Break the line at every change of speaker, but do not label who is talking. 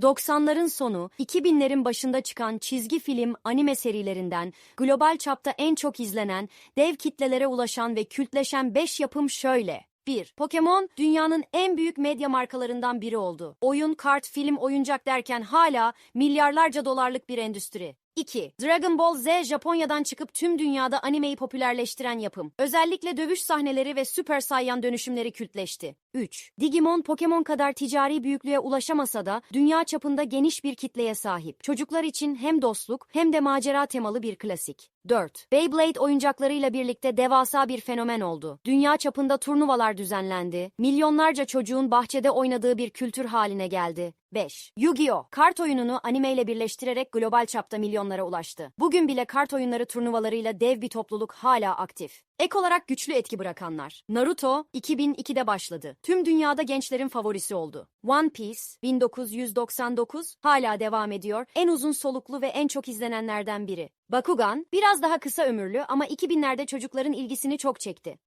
90'ların sonu, 2000'lerin başında çıkan çizgi film, anime serilerinden global çapta en çok izlenen, dev kitlelere ulaşan ve kültleşen 5 yapım şöyle. 1. Pokemon dünyanın en büyük medya markalarından biri oldu. Oyun, kart, film, oyuncak derken hala milyarlarca dolarlık bir endüstri. 2. Dragon Ball Z Japonya'dan çıkıp tüm dünyada animeyi popülerleştiren yapım. Özellikle dövüş sahneleri ve Super Saiyan dönüşümleri kültleşti. 3. Digimon Pokemon kadar ticari büyüklüğe ulaşamasa da dünya çapında geniş bir kitleye sahip. Çocuklar için hem dostluk hem de macera temalı bir klasik. 4. Beyblade oyuncaklarıyla birlikte devasa bir fenomen oldu. Dünya çapında turnuvalar düzenlendi. Milyonlarca çocuğun bahçede oynadığı bir kültür haline geldi. 5. Yu-Gi-Oh! Kart oyununu animeyle birleştirerek global çapta milyonlara ulaştı. Bugün bile kart oyunları turnuvalarıyla dev bir topluluk hala aktif. Ek olarak güçlü etki bırakanlar. Naruto 2002'de başladı. Tüm dünyada gençlerin favorisi oldu. One Piece 1999 hala devam ediyor. En uzun soluklu ve en çok izlenenlerden biri. Bakugan biraz daha kısa ömürlü ama 2000'lerde çocukların ilgisini çok çekti.